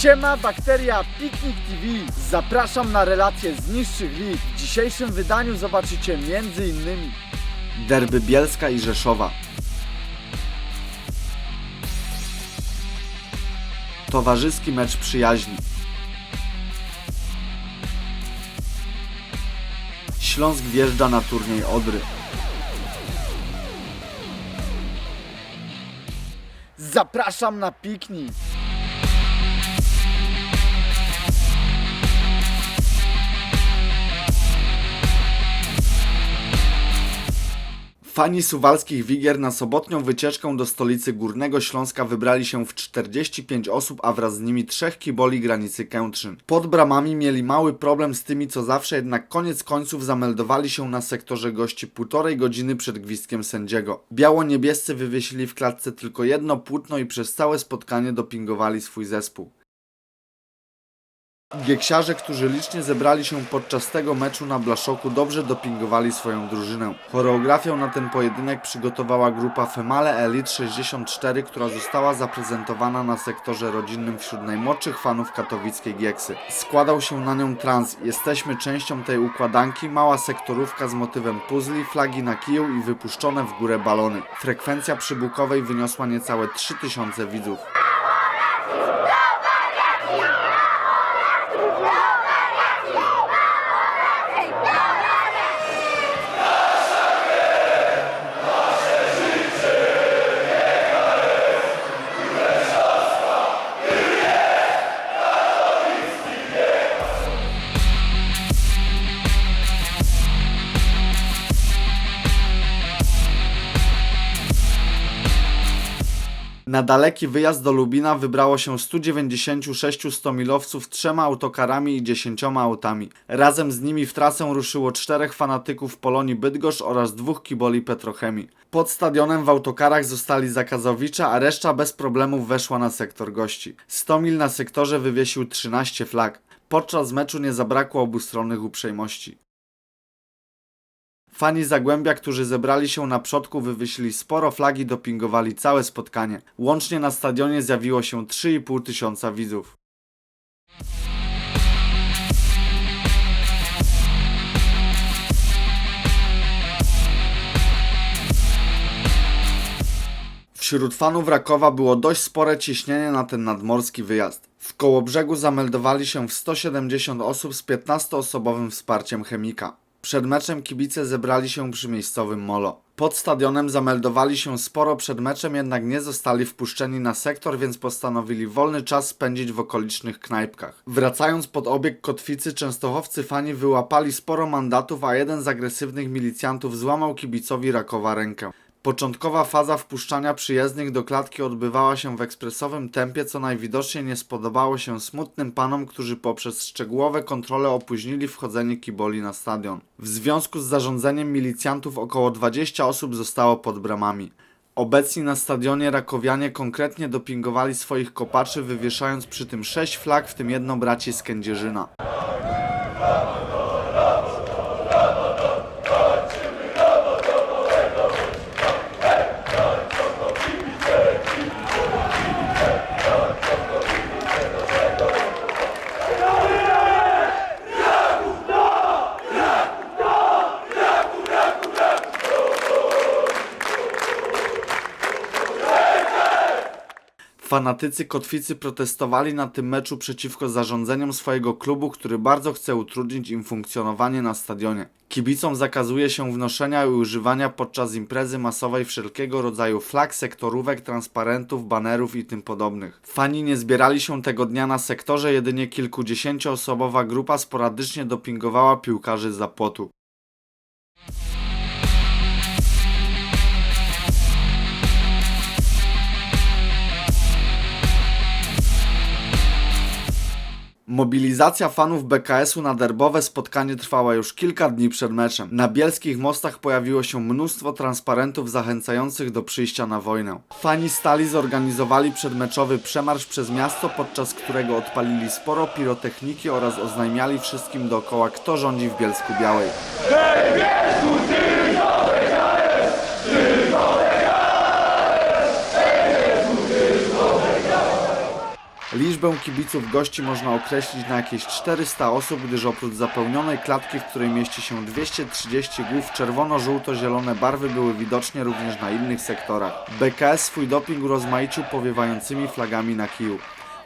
Siema, bakteria Piknik TV. Zapraszam na relacje z niższych lig. W dzisiejszym wydaniu zobaczycie innymi Derby Bielska i Rzeszowa. Towarzyski mecz przyjaźni. Śląsk wjeżdża na turniej Odry. Zapraszam na piknik. Fani suwalskich Wigier na sobotnią wycieczkę do stolicy Górnego Śląska wybrali się w 45 osób, a wraz z nimi trzech kiboli granicy Kętrzyn. Pod bramami mieli mały problem z tymi, co zawsze, jednak koniec końców zameldowali się na sektorze gości półtorej godziny przed gwizdkiem sędziego. Biało-niebiescy wywiesili w klatce tylko jedno płótno i przez całe spotkanie dopingowali swój zespół. Gieksiarze, którzy licznie zebrali się podczas tego meczu na Blaszoku, dobrze dopingowali swoją drużynę. Choreografię na ten pojedynek przygotowała grupa Female Elite 64, która została zaprezentowana na sektorze rodzinnym wśród najmłodszych fanów katowickiej Gieksy. Składał się na nią trans. Jesteśmy częścią tej układanki, mała sektorówka z motywem puzli, flagi na kiju i wypuszczone w górę balony. Frekwencja przybukowej wyniosła niecałe 3000 widzów. Na daleki wyjazd do Lubina wybrało się 196 stomilowców trzema autokarami i 10 autami. Razem z nimi w trasę ruszyło czterech fanatyków Polonii Bydgoszcz oraz dwóch kiboli Petrochemii. Pod stadionem w autokarach zostali zakazowicze, a reszta bez problemów weszła na sektor gości. Stomil na sektorze wywiesił 13 flag. Podczas meczu nie zabrakło obustronnych uprzejmości. Fani Zagłębia, którzy zebrali się na przodku, wywiesili sporo flagi dopingowali całe spotkanie. Łącznie na stadionie zjawiło się 3,5 tysiąca widzów. Wśród fanów Rakowa było dość spore ciśnienie na ten nadmorski wyjazd. W Kołobrzegu zameldowali się w 170 osób z 15-osobowym wsparciem chemika. Przed meczem kibice zebrali się przy miejscowym molo. Pod stadionem zameldowali się sporo przed meczem, jednak nie zostali wpuszczeni na sektor, więc postanowili wolny czas spędzić w okolicznych knajpkach. Wracając pod obieg kotwicy, częstochowcy fani wyłapali sporo mandatów, a jeden z agresywnych milicjantów złamał kibicowi Rakowa rękę. Początkowa faza wpuszczania przyjezdnych do klatki odbywała się w ekspresowym tempie, co najwidoczniej nie spodobało się smutnym panom, którzy poprzez szczegółowe kontrole opóźnili wchodzenie kiboli na stadion. W związku z zarządzeniem milicjantów około 20 osób zostało pod bramami. Obecni na stadionie Rakowianie konkretnie dopingowali swoich kopaczy, wywieszając przy tym 6 flag, w tym jedno braci z Kędzierzyna. Fanatycy kotwicy protestowali na tym meczu przeciwko zarządzeniom swojego klubu, który bardzo chce utrudnić im funkcjonowanie na stadionie. Kibicom zakazuje się wnoszenia i używania podczas imprezy masowej wszelkiego rodzaju flag, sektorówek, transparentów, banerów i tym podobnych. Fani nie zbierali się tego dnia na sektorze, jedynie kilkudziesięcioosobowa grupa sporadycznie dopingowała piłkarzy za płotu. Mobilizacja fanów BKS-u na derbowe spotkanie trwała już kilka dni przed meczem. Na bielskich mostach pojawiło się mnóstwo transparentów zachęcających do przyjścia na wojnę. Fani stali zorganizowali przedmeczowy przemarsz przez miasto, podczas którego odpalili sporo pirotechniki oraz oznajmiali wszystkim dookoła, kto rządzi w Bielsku Białej. Liczba Liczbę kibiców gości można określić na jakieś 400 osób, gdyż oprócz zapełnionej klatki, w której mieści się 230 głów, czerwono-żółto-zielone barwy były widoczne również na innych sektorach. BKS swój doping urozmaicił powiewającymi flagami na kiju.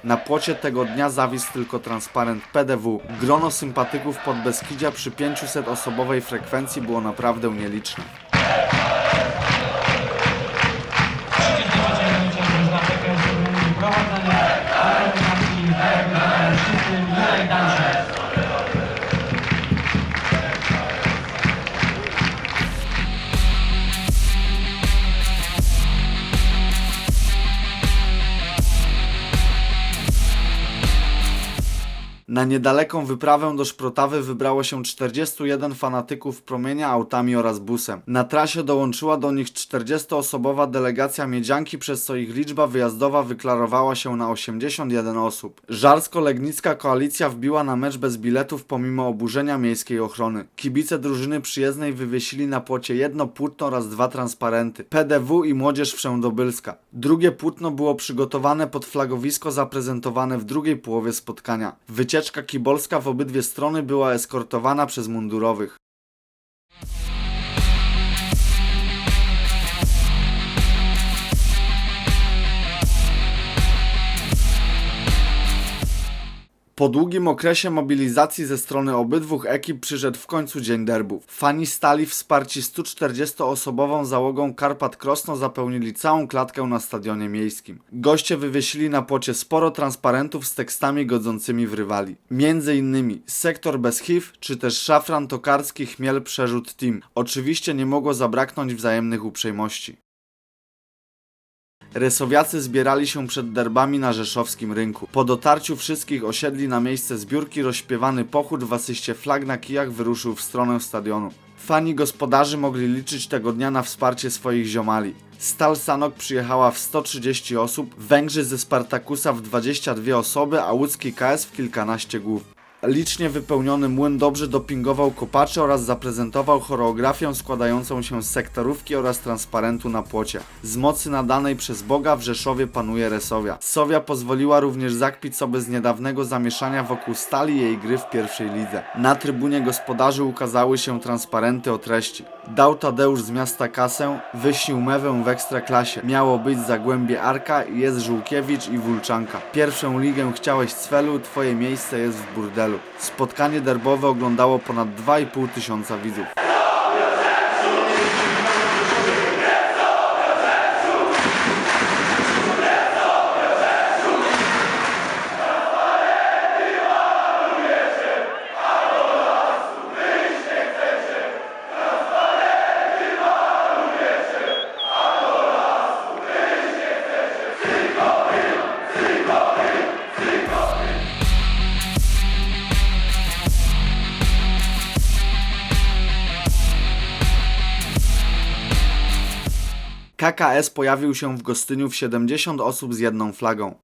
Na płocie tego dnia zawisł tylko transparent PDW. Grono sympatyków pod Beskidzia przy 500-osobowej frekwencji było naprawdę nieliczne. Na niedaleką wyprawę do Szprotawy wybrało się 41 fanatyków promienia autami oraz busem. Na trasie dołączyła do nich 40-osobowa delegacja Miedzianki, przez co ich liczba wyjazdowa wyklarowała się na 81 osób. Żarsko-Legnicka koalicja wbiła na mecz bez biletów pomimo oburzenia miejskiej ochrony. Kibice drużyny przyjezdnej wywiesili na płocie jedno płótno oraz dwa transparenty. PDW i Młodzież Wszędobylska. Drugie płótno było przygotowane pod flagowisko zaprezentowane w drugiej połowie spotkania. Wycieczka kibolska w obydwie strony była eskortowana przez mundurowych. Po długim okresie mobilizacji ze strony obydwu ekip przyszedł w końcu dzień derbów. Fani stali wsparci 140-osobową załogą Karpat Krosno zapełnili całą klatkę na stadionie miejskim. Goście wywiesili na płocie sporo transparentów z tekstami godzącymi w rywali. Między innymi sektor bez HIV, czy też szafran tokarski chmiel przerzut team. Oczywiście nie mogło zabraknąć wzajemnych uprzejmości. Resowiacy zbierali się przed derbami na rzeszowskim rynku. Po dotarciu wszystkich osiedli na miejsce zbiórki rozśpiewany pochód w asyście flag na kijach wyruszył w stronę stadionu. Fani gospodarzy mogli liczyć tego dnia na wsparcie swoich ziomali. Stal Sanok przyjechała w 130 osób, Węgrzy ze Spartakusa w 22 osoby, a łódzki KS w kilkanaście głów. Licznie wypełniony młyn dobrze dopingował kopaczy oraz zaprezentował choreografię składającą się z sektorówki oraz transparentu na płocie. Z mocy nadanej przez Boga w Rzeszowie panuje Resowia. Sowia pozwoliła również zakpić sobie z niedawnego zamieszania wokół stali jej gry w pierwszej lidze. Na trybunie gospodarzy ukazały się transparenty o treści. Dał Tadeusz z miasta kasę, wyśnił mewę w ekstraklasie. Miało być Zagłębie Arka, jest Żółkiewicz i Wulczanka. Pierwszą ligę chciałeś Cwelu, twoje miejsce jest w burdelu. Spotkanie derbowe oglądało ponad 2,5 tysiąca widzów. KKS pojawił się w Gostyniu w 70 osób z jedną flagą.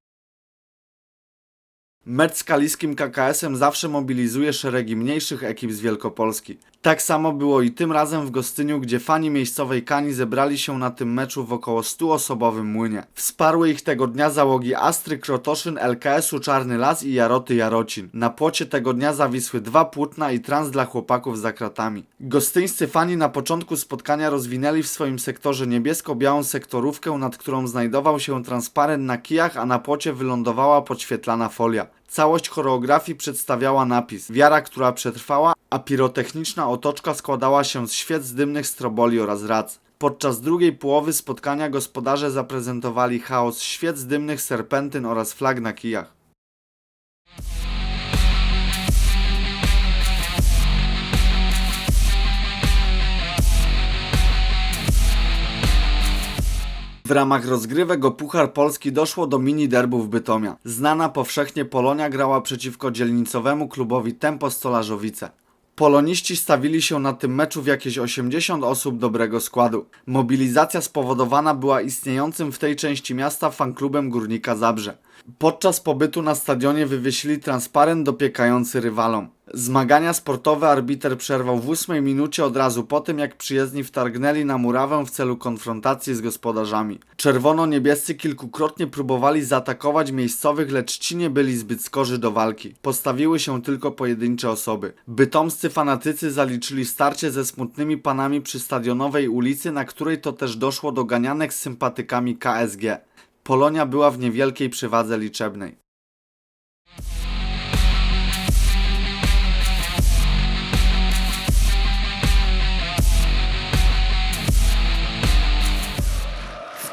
Mecz z kaliskim KKS-em zawsze mobilizuje szeregi mniejszych ekip z Wielkopolski. Tak samo było i tym razem w Gostyniu, gdzie fani miejscowej Kani zebrali się na tym meczu w około 100-osobowym młynie. Wsparły ich tego dnia załogi Astry Krotoszyn, LKS-u Czarny Las i Jaroty Jarocin. Na płocie tego dnia zawisły dwa płótna i trans dla chłopaków za kratami. Gostyńscy fani na początku spotkania rozwinęli w swoim sektorze niebiesko-białą sektorówkę, nad którą znajdował się transparent na kijach, a na płocie wylądowała podświetlana folia. Całość choreografii przedstawiała napis Wiara, która przetrwała, a pirotechniczna otoczka składała się z świec dymnych stroboli oraz rac. Podczas drugiej połowy spotkania gospodarze zaprezentowali chaos świec dymnych serpentyn oraz flag na kijach. W ramach rozgrywek o Puchar Polski doszło do mini derbów Bytomia. Znana powszechnie Polonia grała przeciwko dzielnicowemu klubowi Tempo Stolarzowice. Poloniści stawili się na tym meczu w jakieś 80 osób dobrego składu. Mobilizacja spowodowana była istniejącym w tej części miasta fanklubem Górnika Zabrze. Podczas pobytu na stadionie wywiesili transparent dopiekający rywalom. Zmagania sportowe arbiter przerwał w ósmej minucie od razu po tym, jak przyjezdni wtargnęli na murawę w celu konfrontacji z gospodarzami. Czerwono-niebiescy kilkukrotnie próbowali zaatakować miejscowych, lecz ci nie byli zbyt skorzy do walki. Postawiły się tylko pojedyncze osoby. Bytomscy fanatycy zaliczyli starcie ze smutnymi panami przy stadionowej ulicy, na której to też doszło do ganianek z sympatykami KSG. Polonia była w niewielkiej przewadze liczebnej.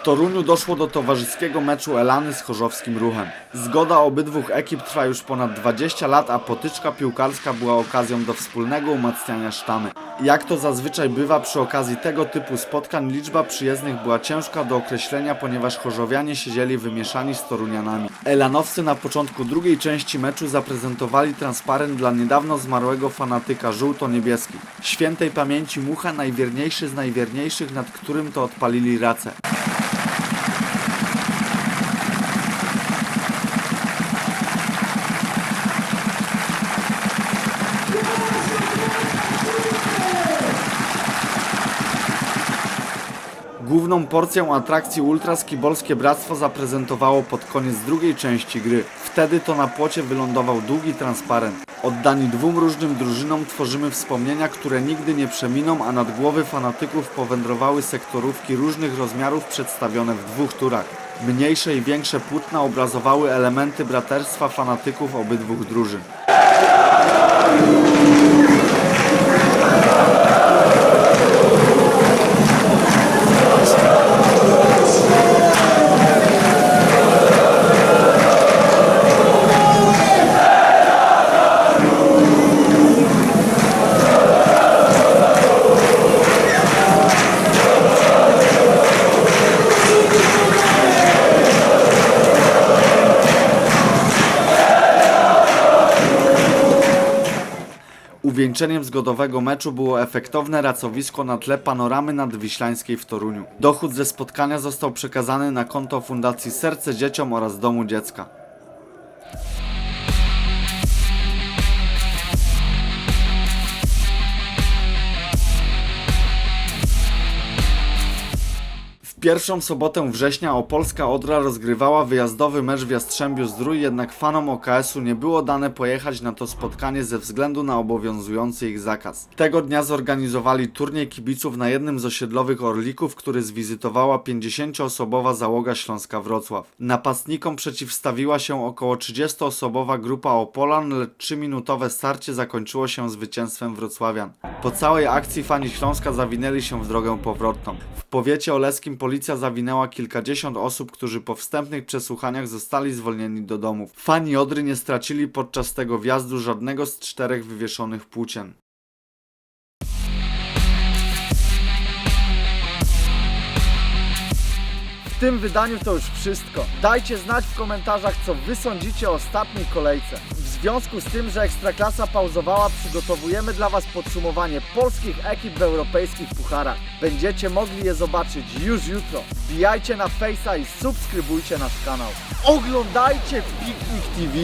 W Toruniu doszło do towarzyskiego meczu Elany z chorzowskim ruchem. Zgoda obydwu ekip trwa już ponad 20 lat, a potyczka piłkarska była okazją do wspólnego umacniania sztamy. Jak to zazwyczaj bywa przy okazji tego typu spotkań, liczba przyjezdnych była ciężka do określenia, ponieważ chorzowianie siedzieli wymieszani z torunianami. Elanowcy na początku drugiej części meczu zaprezentowali transparent dla niedawno zmarłego fanatyka żółto-niebieski. Świętej pamięci Mucha, najwierniejszy z najwierniejszych, nad którym to odpalili racę. Główną porcją atrakcji Ultras Kibolskie Bractwo zaprezentowało pod koniec drugiej części gry. Wtedy to na płocie wylądował długi transparent. Oddani dwóm różnym drużynom tworzymy wspomnienia, które nigdy nie przeminą, a nad głowy fanatyków powędrowały sektorówki różnych rozmiarów przedstawione w dwóch turach. Mniejsze i większe płótna obrazowały elementy braterstwa fanatyków obydwu drużyn. Uwieńczeniem zgodowego meczu było efektowne racowisko na tle panoramy nadwiślańskiej w Toruniu. Dochód ze spotkania został przekazany na konto Fundacji Serce Dzieciom oraz Domu Dziecka. Pierwszą sobotę września Opolska Odra rozgrywała wyjazdowy mecz w Jastrzębiu Zdrój, jednak fanom OKS-u nie było dane pojechać na to spotkanie ze względu na obowiązujący ich zakaz. Tego dnia zorganizowali turniej kibiców na jednym z osiedlowych Orlików, który zwizytowała 50-osobowa załoga Śląska Wrocław. Napastnikom przeciwstawiła się około 30-osobowa grupa Opolan, lecz 3-minutowe starcie zakończyło się zwycięstwem wrocławian. Po całej akcji fani Śląska zawinęli się w drogę powrotną. W powiecie oleskim policja zawinęła kilkadziesiąt osób, którzy po wstępnych przesłuchaniach zostali zwolnieni do domów. Fani Odry nie stracili podczas tego wjazdu żadnego z czterech wywieszonych płócien. Tym wydaniu to już wszystko. Dajcie znać w komentarzach, co wy sądzicie o ostatniej kolejce. W związku z tym, że Ekstraklasa pauzowała, przygotowujemy dla was podsumowanie polskich ekip w europejskich pucharach. Będziecie mogli je zobaczyć już jutro. Wbijajcie na Face'a i subskrybujcie nasz kanał. Oglądajcie Piknik TV!